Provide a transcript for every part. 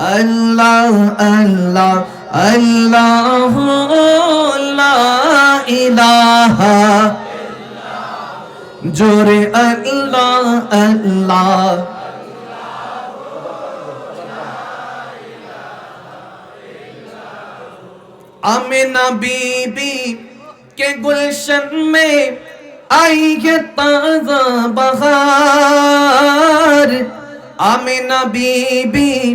اللہ اللہ اللہ، لا الہ۔ جورے اللہ اللہ۔ امینہ بی بی کے گلشن میں آئی ہے تازہ بہار۔ آمینہ بی بی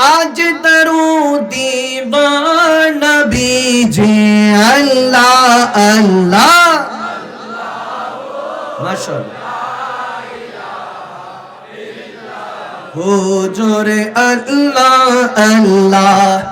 আজ দরুদি নবী জি আল্লাহ আল্লাহ হুজুরে আল্লাহ আল্লাহ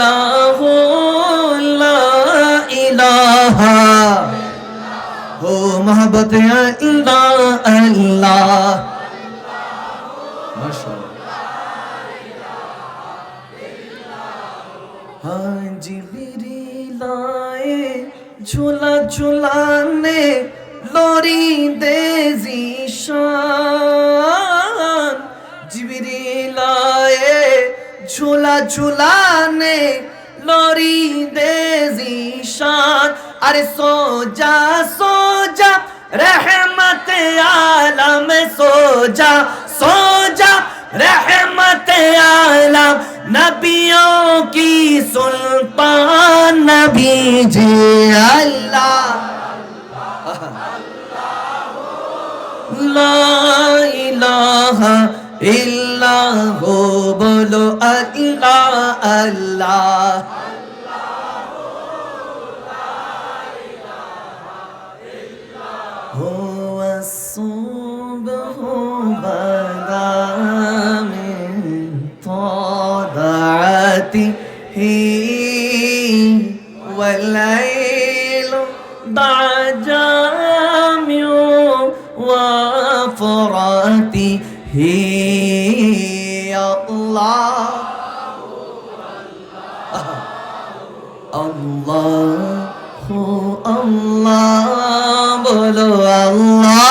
আল্লাহ। ইলাহা হো মহব্বত আল্লাহ। ঝুলা ঝুলানে লরি দেজি। جھولا جھولانے لوری دے زیشان ارے سو جا سو جا رحمت عالم سو جا سو جا رحمت عالم نبیوں کی سلطان نبی جی اللہ لا الہ الا ہو বলো الله الله الصبح بدا من والليل ضع جامع وفراته. الله الله بلو الله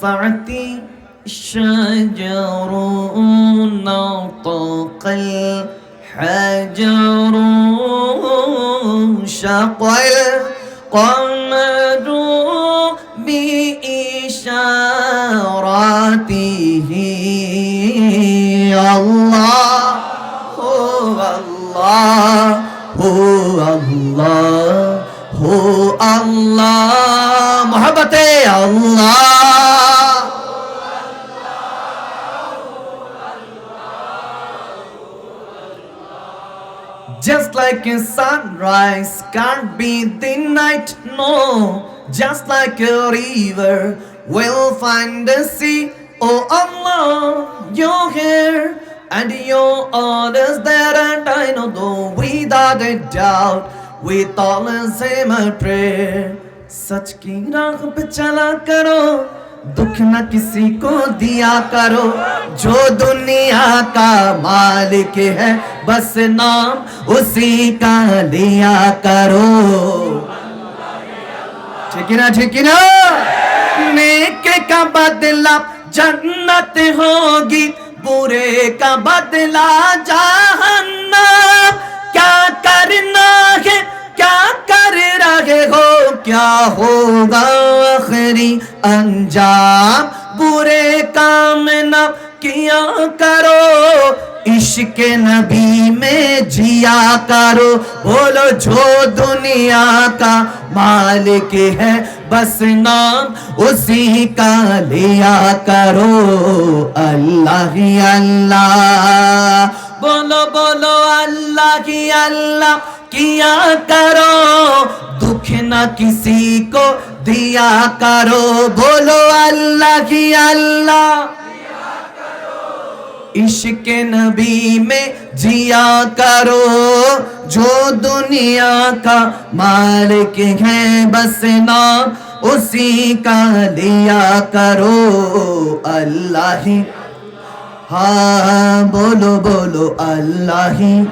صعتي الشجر نطق الحجر شق القمر بإشارة بإشارته الله هو الله هو الله هو الله محبت اللہ Just like a sunrise can't be the night, no. Just like a river We'll find the sea Oh Allah, you're here And your orders that and I know no, Without a doubt We all the same a prayer Sach ki raag pe chala karo Dukh کسی کو دیا کرو جو دنیا کا مالک ہے بس نام اسی کا لیا کرو ٹھیک نا ٹھیک نا نیک کا بدلہ جنت ہوگی، برے کا بدلہ جہنم۔ کیا کرنا ہے؟ کیا کر رہے ہو؟ کیا ہوگا آخری انجام؟ برے کام نہ کیا کرو۔ عشق نبی میں جیا کرو، بولو جو دنیا کا مالک ہے، بس نام اسی کا لیا کرو۔ اللہ ہی اللہ۔ بولو بولو، اللہ ہی اللہ۔ کیا کرو؟ دکھ نہ کسی کو دیا کرو۔ بولو، اللہ کی اللہ۔ عشق نبی میں جیا کرو، جو دنیا کا مالک ہے، بس نام اسی کا لیا کرو۔ اللہ ہی ہاں بولو بولو، اللہ ہی۔